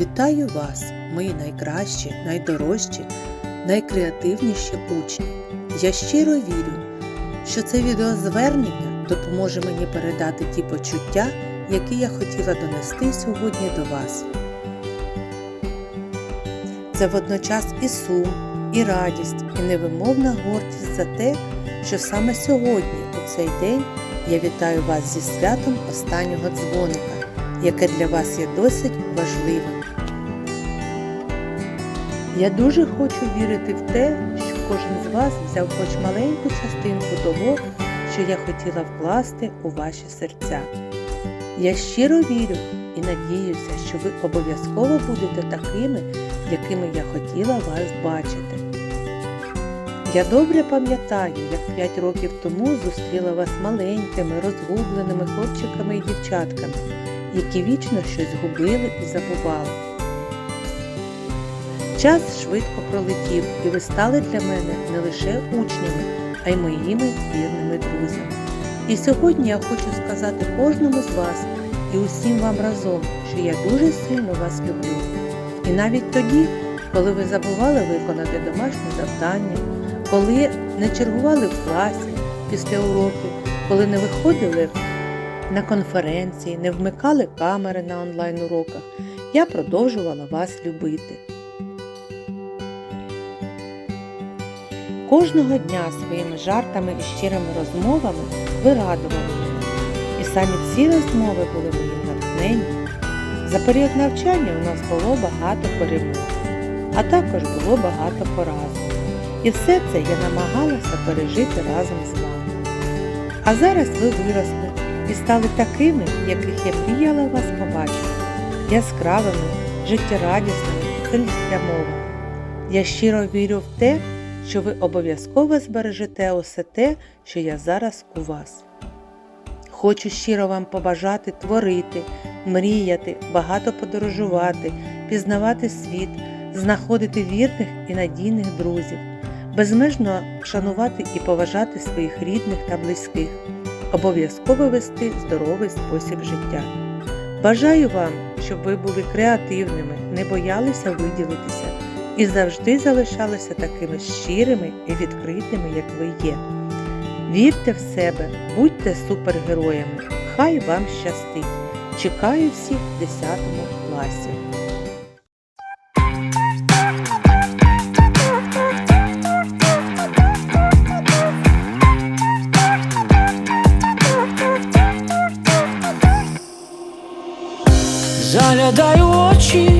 Вітаю вас, мої найкращі, найдорожчі, найкреативніші учні. Я щиро вірю, що це відеозвернення допоможе мені передати ті почуття, які я хотіла донести сьогодні до вас. Це водночас і сум, і радість, і невимовна гордість за те, що саме сьогодні, у цей день, я вітаю вас зі святом останнього дзвоника, яке для вас є досить важливим. Я дуже хочу вірити в те, що кожен з вас взяв хоч маленьку частинку того, що я хотіла вкласти у ваші серця. Я щиро вірю і надіюся, що ви обов'язково будете такими, якими я хотіла вас бачити. Я добре пам'ятаю, як 5 років тому зустріла вас маленькими, розгубленими хлопчиками і дівчатками, які вічно щось губили і забували. Час швидко пролетів, і ви стали для мене не лише учнями, а й моїми вірними друзями. І сьогодні я хочу сказати кожному з вас і усім вам разом, що я дуже сильно вас люблю. І навіть тоді, коли ви забували виконати домашнє завдання, коли не чергували в класі після уроків, коли не виходили на конференції, не вмикали камери на онлайн-уроках, я продовжувала вас любити. Кожного дня своїми жартами і щирими розмовами ви радували. І самі ці розмови були моїм натхненням. За період навчання у нас було багато перемог, а також було багато поразок. І все це я намагалася пережити разом з вами. А зараз ви виросли і стали такими, яких я мріяла вас побачити, яскравими, життєрадісними, цілеспрямованими. Я щиро вірю в те, що ви обов'язково збережете усе те, що я зараз у вас. Хочу щиро вам побажати творити, мріяти, багато подорожувати, пізнавати світ, знаходити вірних і надійних друзів, безмежно шанувати і поважати своїх рідних та близьких, обов'язково вести здоровий спосіб життя. Бажаю вам, щоб ви були креативними, не боялися виділитися і завжди залишалися такими щирими і відкритими, як ви є. Вірте в себе, будьте супергероями. Хай вам щастить! Чекаю всіх в 10 класі. Заглядаю очі,